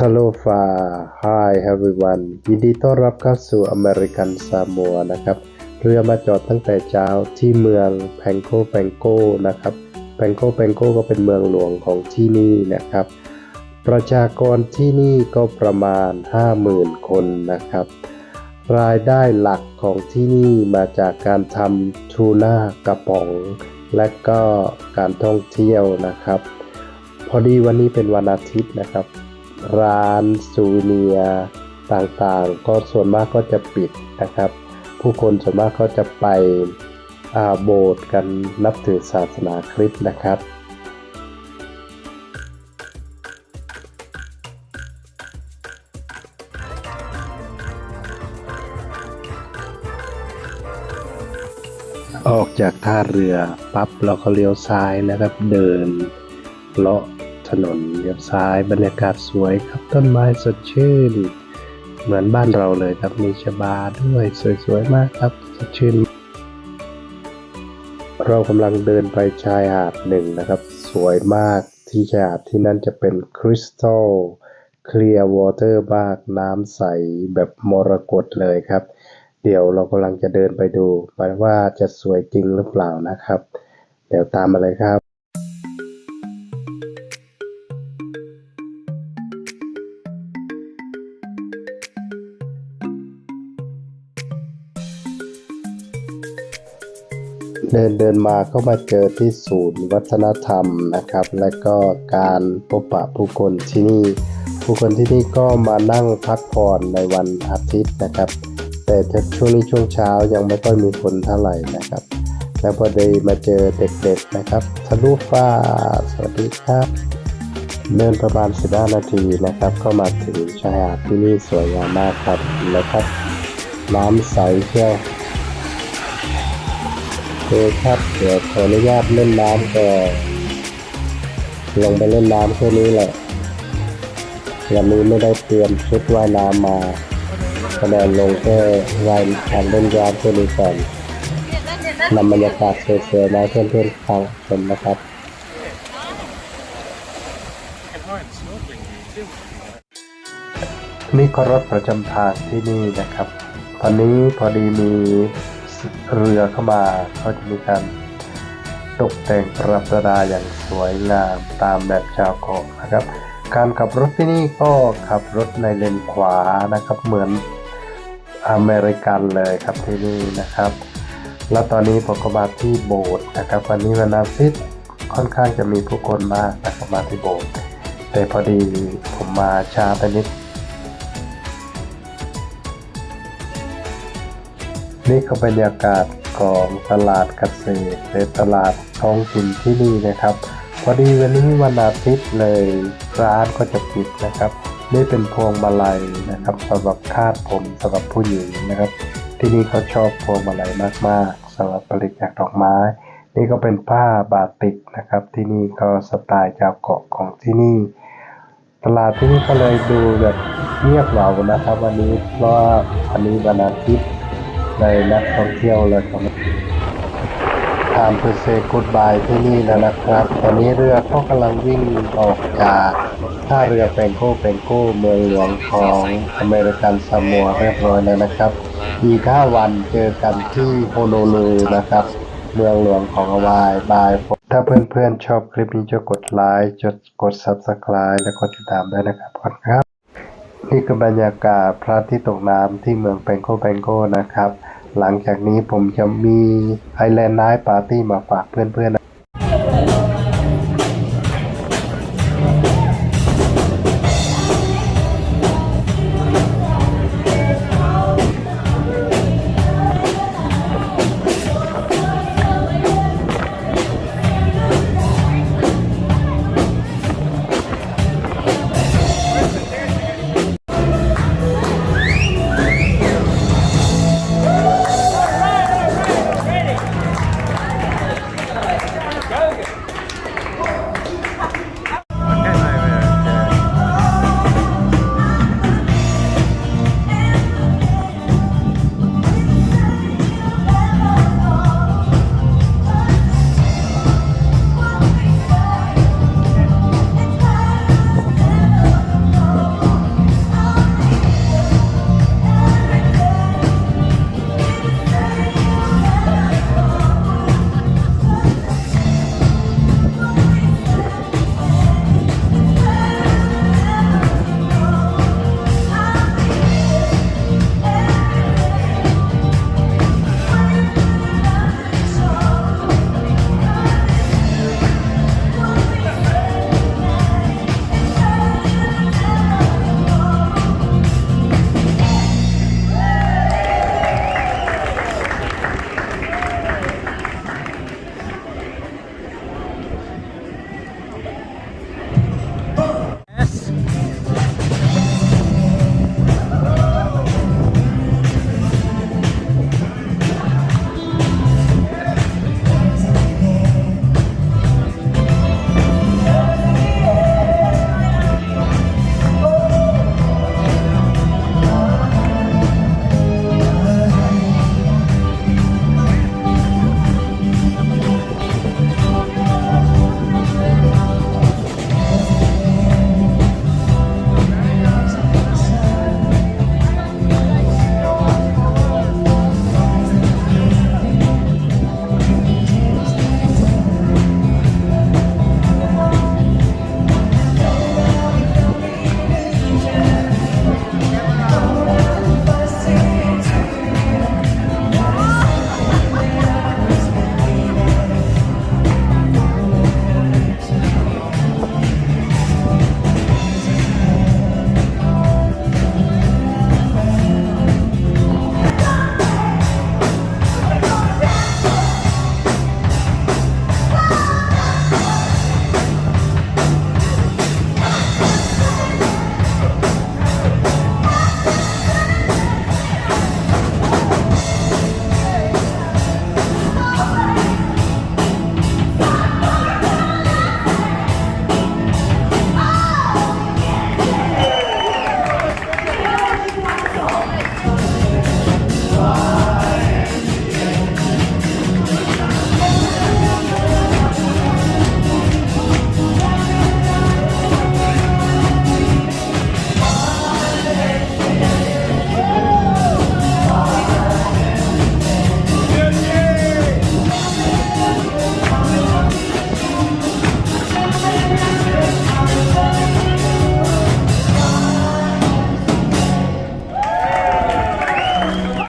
ทโลฟา Hi everyone ยินดีต้อนรับเข้าสู่อเมริกันซามัวนะครับ เรือมาจอดตั้งแต่เช้าที่เมืองแพงโกแพงโกนะครับแพงโกแพงโกก็เป็นเมืองหลวงของที่นี่นะครับ ประชากรที่นี่ก็ประมาณ 50,000 คนนะครับ รายได้หลักของที่นี่มาจากการทำทูน่ากระป๋อง และก็การท่องเที่ยวนะครับ พอดีวันนี้เป็นวันอาทิตย์นะครับ ร้านซูเนียต่างๆ ก็ส่วนมากก็จะปิดนะครับ ผู้คนส่วนมากก็จะไปอาโบสถ์กันนับถือศาสนาคริสต์นะครับ ออกจากท่าเรือปั๊บเราก็เลี้ยวซ้ายนะครับเดินเลาะ นนเลี้ยวซ้ายบรรยากาศสวยครับต้นไม้สดชื่น เหมือนบ้านเราเลยครับมีชบาด้วยสวยๆมากครับสดชื่น เรากำลังเดินไปชายหาดหนึ่งนะครับ สวยมากที่ชายหาดที่นั่นจะเป็นคริสตัลเคลียร์วอเตอร์มากน้ำใสแบบมรกตเลยครับ เดี๋ยวเรากำลังจะเดินไปดูไปว่าจะสวยจริงหรือเปล่านะครับ เดี๋ยวตามมาเลยครับ เดินเดินมาก็มาเจอที่ศูนย์วัฒนธรรมนะครับ และก็การพบปะผู้คนที่นี่ ผู้คนที่นี่ก็มานั่งพักผ่อนในวันอาทิตย์นะครับ แต่ช่วงนี้ช่วงเช้ายังไม่ค่อยมีคนเท่าไหร่นะครับ แล้วพอดีมาเจอเด็กๆนะครับทะลุฟ้าสวัสดีครับเดินประมาณ 15 นาทีนะครับ ก็มาถึงชายหาดที่นี่สวยงามมากครับแล้วครับน้ำใสเชี่ยว เคครับ เดี๋ยวขออนุญาตเล่นน้ำก่อนลงไปเล่นน้ำแค่นี้แหละวันนี้ไม่ได้เตรียมชุดว่ายน้ำมาแสดงลงแค่ว่ายการเล่นน้ำแค่นี้ก่อนนำบรรยากาศสวยๆมาเพื่อนๆฟังชมนะครับนี่ก็รถประจำทางที่นี่นะครับ ตอนนี้พอดีมี เรือเข้ามาก็จะมีการตกแต่งประดับประดาอย่างสวยงามตามแบบชาวเกาะนะครับ การขับรถที่นี่ก็ขับรถในเลนขวานะครับ เหมือนอเมริกันเลยครับที่นี่นะครับ แล้วตอนนี้ผมก็มาที่โบสถ์นะครับ วันนี้วันอาทิตย์ค่อนข้างจะมีผู้คนมากนะครับมาที่โบสถ์แต่พอดีผมมาช้าไปนิด นี่ก็บรรยากาศของตลาดเกษตรหรือตลาดท้องถิ่นที่นี่นะครับพอดีวันนี้วันอาทิตย์เลยร้านก็จะปิดนะครับ นี่เป็นพวงมาลัยนะครับสำหรับคาดผมสำหรับผู้หญิงนะครับ ที่นี่เขาชอบพวงมาลัยมากๆสำหรับผลิตจากดอกไม้ นี่ก็เป็นผ้าบาติกนะครับ ที่นี่ก็สไตล์ชาวเกาะของที่นี่ ตลาดที่นี่ก็เลยดูแบบเงียบเหงานะครับ วันนี้เพราะว่าวันนี้วันอาทิตย์ เลยนักท่องเที่ยวเลยครับทามเพเซกูดบายที่นี่แล้วนะครับ ตอนนี้เรือก็กำลังวิ่งออกจากท่าเรือแปงโก้แปงโก้เมืองหลวงของอเมริกันซามัวเรียบร้อยแล้วนะครับอีก5วันเจอกันที่โฮโนลูลูนะครับ เมืองหลวงของฮาวาย บาย ถ้าเพื่อนๆชอบคลิปนี้จะกดไลค์จะกด Subscribe และกดติดตามด้วยนะครับขอบคุณครับ นี่คือบรรยากาศพระที่ตกน้ำที่เมืองแปงโกแปงโกนะครับ หลังจากนี้ผมจะมีไอแลนด์ไนท์ปาร์ตี้มาฝากเพื่อนๆนะ